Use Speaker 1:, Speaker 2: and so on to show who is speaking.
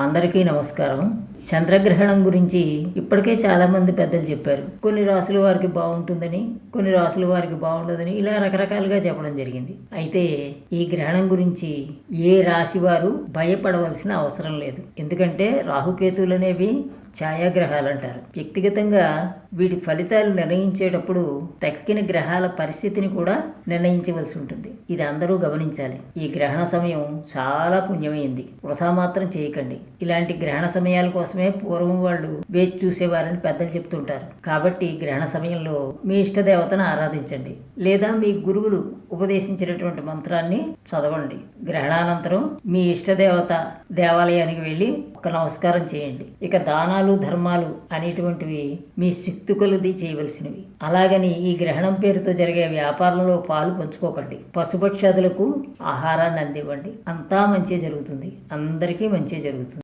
Speaker 1: అందరికీ నమస్కారం. చంద్రగ్రహణం గురించి ఇప్పటికే చాలామంది పెద్దలు చెప్పారు. కొన్ని రాసుల వారికి బాగుంటుందని కొన్ని రాసుల వారికి బాగుండదని ఇలా రకరకాలుగా చెప్పడం జరిగింది. అయితే ఈ గ్రహణం గురించి ఏ రాశి వారు భయపడవలసిన అవసరం లేదు. ఎందుకంటే రాహుకేతువులు అనేవి ఛాయాగ్రహాలు అంటారు వ్యక్తిగతంగా వీటి ఫలితాలు నిర్ణయించేటప్పుడు తక్కిన గ్రహాల పరిస్థితిని కూడా నిర్ణయించవలసి ఉంటుంది. ఇది అందరూ గమనించాలి. ఈ గ్రహణ సమయం చాలా పుణ్యమైంది. వృధా మాత్రం చేయకండి. ఇలాంటి గ్రహణ సమయాల కోసమే పూర్వం వాళ్ళు వేచి చూసేవారని పెద్దలు చెప్తుంటారు. కాబట్టి గ్రహణ సమయంలో మీ ఇష్ట దేవతను ఆరాధించండి. లేదా మీ గురువులు ఉపదేశించినటువంటి మంత్రాన్ని చదవండి. గ్రహణానంతరం మీ ఇష్ట దేవత దేవాలయానికి వెళ్ళి ఒక నమస్కారం చేయండి. ఇక దానాలు ధర్మాలు అనేటువంటివి మీ శక్తి కొలది చేయవలసినవి. అలాగని ఈ గ్రహణం పేరుతో జరిగే వ్యాపారంలో పాలు పంచుకోకండి. పశుపక్షాదులకు ఆహారాన్ని అందివ్వండి. అంతా మంచి జరుగుతుంది. అందరికీ మంచి జరుగుతుంది.